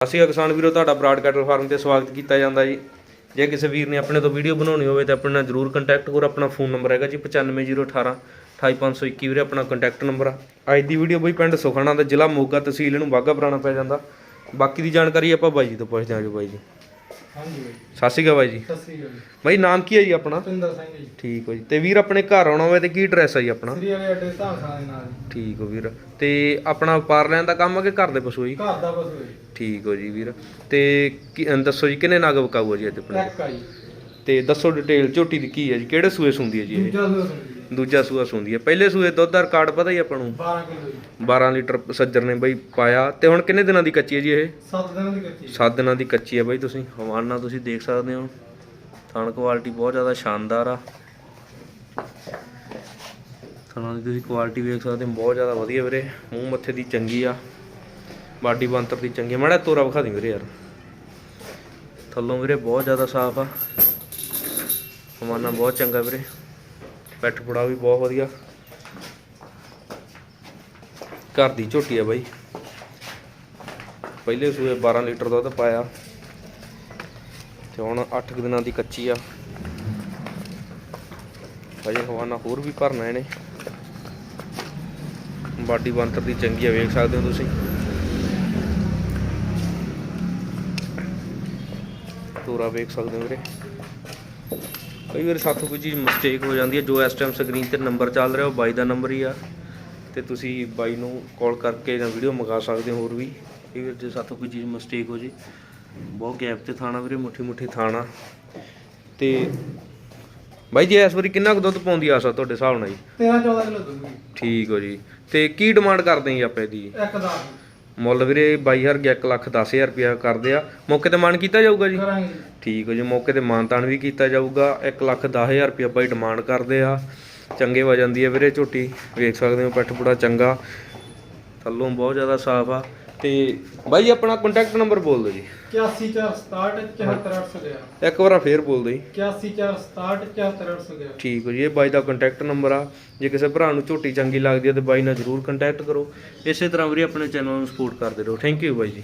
ਅਸੀਂ ਕਿਸਾਨ ਵੀਰੋ, ਤੁਹਾਡਾ ਬਰਾਡ ਕੈਟਲ ਫਾਰਮ ਤੇ ਸਵਾਗਤ ਕੀਤਾ ਜਾਂਦਾ ਜੀ। ਜੇ ਕਿਸੇ ਵੀਰ ਨੇ ਆਪਣੇ ਤੋਂ ਵੀਡੀਓ ਬਣਾਉਣੀ ਹੋਵੇ ਤਾਂ ਆਪਣੇ ਨਾਲ ਜਰੂਰ ਕੰਟੈਕਟ ਕਰੋ, ਆਪਣਾ ਫੋਨ ਨੰਬਰ ਹੈਗਾ ਜੀ 95018 28521 ਵੀਰੇ, ਆਪਣਾ ਕੰਟੈਕਟ ਨੰਬਰ ਆ। ਅੱਜ ਦੀ ਵੀਡੀਓ ਬਈ ਪਿੰਡ ਸੁਖਣਾ ਦਾ ਜ਼ਿਲ੍ਹਾ ਮੋਗਾ ਤਹਿਸੀਲ ਨੂੰ ਬਾਗਾ ਪੁਰਾਣਾ ਪੈ ਜਾਂਦਾ। ਬਾਕੀ ਦੀ ਜਾਣਕਾਰੀ ਆਪਾਂ ਬਾਈ ਜੀ ਤੋਂ ਪੁੱਛਦੇ ਹਾਂ ਜੀ ਬਾਈ ਜੀ। ਹਾਂਜੀ ਬਾਈ। ਸਤਿ ਸ਼੍ਰੀ ਅਕਾਲ ਬਾਈ ਜੀ। ਸਤਿ ਸ੍ਰੀ ਅਕਾਲ ਜੀ। ਬਾਈ ਨਾਮ ਕੀ ਹੈ ਜੀ ਆਪਣਾ? ਭੁਪਿੰਦਰ ਸਿੰਘ ਜੀ। ਠੀਕ ਹੋ ਜੀ। ਤੇ ਵੀਰ ਆਪਣੇ ਘਰ ਆਉਣਾ ਹੋਵੇ ਤੇ ਕੀ ਐਡਰੈਸ ਹੈ ਜੀ ਆਪਣਾ? ਸ੍ਰੀ ਵਾਲੇ ਅੱਡੇ ਧਾਂਖਾ ਦੇ ਨਾਲ ਜੀ। ਠੀਕ ਹੋ ਵੀਰ। ਤੇ ਆਪਣਾ ਵਪਾਰ ਲੈਣ ਦਾ ਕੰਮ ਹੈ ਕਿ ਘਰ ਦੇ ਪਸ਼ੂ ਜੀ? ਘਰ ਦਾ ਬਸ ਹੋਈ ਠੀਕ ਹੋ ਜੀ ਵੀਰ। ਤੇ ਕੀ- ਅਹ ਦੱਸੋ ਜੀ ਕਿੰਨੇ ਨਗ ਵਿਕਾਊ ਆ ਜੀ ਅੱਜ ਆਪਣੇ? ਆਈ ਤੇ ਦੱਸੋ ਡਿਟੇਲ ਝੋਟੀ ਦੀ ਕੀ ਹੈ ਜੀ? ਕਿਹੜੇ ਸੂਏ ਸੁੰਦੀ ਹੈ ਜੀ ਇਹ? ਦੂਜਾ ਸੁਣੀ ਜੀ ਦੂਜਾ ਸੂਆ ਸੁੰਦੀ ਹੈ। ਪਹਿਲੇ ਸੂਏ ਦੁੱਧ ਦਾ ਰਿਕਾਰਡ ਪਤਾ ਹੀ ਆਪਾਂ ਨੂੰ? 12 ਕਿਲੋ ਜੀ। 12 ਲੀਟਰ ਸੱਜਰ ਨੇ ਬਈ ਪਾਇਆ। ਤੇ ਹੁਣ ਕਿੰਨੇ ਦਿਨਾਂ ਦੀ ਕੱਚੀ ਹੈ ਜੀ ਇਹ? 7 ਦਿਨਾਂ ਦੀ ਕੱਚੀ 7 ਦਿਨਾਂ ਦੀ ਕੱਚੀ ਹੈ ਬਈ ਤੁਸੀਂ। ਹਵਾਨਾ ਤੁਸੀਂ ਦੇਖ ਸਕਦੇ ਹੋ। ਥਣ ਕੁਆਲਿਟੀ ਬਹੁਤ ਜ਼ਿਆਦਾ ਸ਼ਾਨਦਾਰ ਆ। ਥਣਾਂ ਦੀ ਤੁਸੀਂ ਕੁਆਲਿਟੀ ਵੇਖ ਸਕਦੇ ਹੋ। ਬਹੁਤ ਜ਼ਿਆਦਾ ਵਧੀਆ ਵੀਰੇ। ਮੂੰਹ ਮੱਥੇ ਦੀ ਚੰਗੀ ਆ। ਬਾਡੀ ਬੰਤਰ ਦੀ ਚੰਗੀ ਮੜਾ ਤੋਰਾ ਵਿਖਾ ਦੇ ਵੀਰੇ ਯਾਰ। ਥੱਲੋਂ ਵੀਰੇ ਬਹੁਤ ਜ਼ਿਆਦਾ ਸਾਫ਼ ਆ। ਹਵਾਨਾ ਬਹੁਤ ਚੰਗਾ ਵੀਰੇ। ਪੈਠ ਪੁੜਾ ਵੀ ਬਹੁਤ ਵਧੀਆ। ਘਰ ਦੀ ਝੋਟੀ ਆ ਬਾਈ। ਪਹਿਲੇ ਸੂਏ 12 ਲੀਟਰ ਦੁੱਧ ਪਾਇਆ। ਤੇ ਹੁਣ 8 ਦਿਨਾਂ ਦੀ ਕੱਚੀ ਆ। ਅਜੇ ਹਵਾਨਾ ਹੋਰ ਵੀ ਭਰਨਾ ਇਹਨੇ। ਬਾਡੀ ਬੰਤਰ ਦੀ ਚੰਗੀ ਆ, ਵੇਖ ਸਕਦੇ ਹੋ ਤੁਸੀਂ। ਤੋਰਾ ਵੇਖ ਸਕਦੇ ਹੋ ਵੀਰੇ। ਕਈ ਵਾਰ ਸਾਥੋਂ ਕੋਈ ਚੀਜ਼ ਮਿਸਟੇਕ ਹੋ ਜਾਂਦੀ ਹੈ ਜੋ ਇਸ ਟਾਈਮ ਸਕਰੀਨ ਤੇ ਨੰਬਰ ਚੱਲ ਰਿਹਾ ਉਹ ਬਾਈ ਦਾ ਨੰਬਰ ਹੀ ਆ। ਤੇ ਤੁਸੀਂ ਬਾਈ ਨੂੰ ਕਾਲ ਕਰਕੇ ਜਾਂ ਵੀਡੀਓ ਮੰਗਾ ਸਕਦੇ ਹੋ ਹੋਰ ਵੀ। ਕਈ ਵਾਰ ਜੇ ਸਾਥੋਂ ਕੋਈ ਚੀਜ਼ ਮਿਸਟੇਕ ਹੋ ਜੇ ਬਹੁਤ ਗੈਪ ਤੇ ਥਾਣਾ ਵੀਰੇ ਮੁੱਠੀ ਮੁੱਠੀ ਥਾਣਾ। ਤੇ ਬਾਈ ਜੀ ਇਸ ਵਾਰੀ ਕਿੰਨਾ ਕੁ ਦੁੱਧ ਪਾਉਂਦੀ ਆਸਾ ਤੁਹਾਡੇ ਹਿਸਾਬ ਨਾਲ ਜੀ? 13 14 ਕਿਲੋ ਦੁੱਧ। ਠੀਕ ਹੋ ਜੀ। ਤੇ ਕੀ ਡਿਮਾਂਡ ਕਰਦੇ ਜੀ ਆਪਾਂ ਇਹਦੀ? ਇੱਕ ਦਾ। ਮੁੱਲ ਵੀਰੇ 22000 ਗਿਆ 1 ਲੱਖ 10000 ਰੁਪਇਆ ਕਰਦੇ ਆ। ਮੌਕੇ ਤੇ ਮਾਨ ਕੀਤਾ ਜਾਊਗਾ ਜੀ? ਕਰਾਂਗੇ ਠੀਕ ਹੋ ਜੀ ਮੌਕੇ ਤੇ ਮਾਨਤਾਨ ਵੀ ਕੀਤਾ ਜਾਊਗਾ। 1 ਲੱਖ 10000 ਰੁਪਇਆ ਬਾਈ ਡਿਮਾਂਡ ਕਰਦੇ ਆ। ਚੰਗੇ ਵਜਨ ਦੀ ਹੈ ਵੀਰੇ ਝੋਟੀ। ਵੇਖ ਸਕਦੇ ਹੋ ਪਿੱਠ ਬੜਾ ਚੰਗਾ। ਥੱਲੋਂ ਬਹੁਤ ਜ਼ਿਆਦਾ ਸਾਫ਼ ਆ। ਤੇ ਬਾਈ ਆਪਣਾ ਕੰਟੈਕਟ ਨੰਬਰ ਬੋਲ ਦਿਓ ਜੀ। 8467 74811 ਇੱਕ ਵਾਰ ਫੇਰ ਬੋਲ ਦਿਓ ਜੀ। 8467 74811 ਠੀਕ ਹੋ ਜੀ ਇਹ ਬਾਈ ਦਾ ਕੰਟੈਕਟ ਨੰਬਰ ਆ। ਜੇ ਕਿਸੇ ਭਰਾ ਨੂੰ ਝੋਟੀ ਚੰਗੀ ਲੱਗਦੀ ਹੈ ਤੇ ਬਾਈ ਨਾਲ ਜਰੂਰ ਕੰਟੈਕਟ ਕਰੋ। ਇਸੇ ਤਰ੍ਹਾਂ ਵੀਰੇ ਆਪਣੇ ਚੈਨਲ ਨੂੰ ਸਪੋਰਟ ਕਰਦੇ ਰਹੋ। ਥੈਂਕ ਯੂ ਬਾਈ ਜੀ।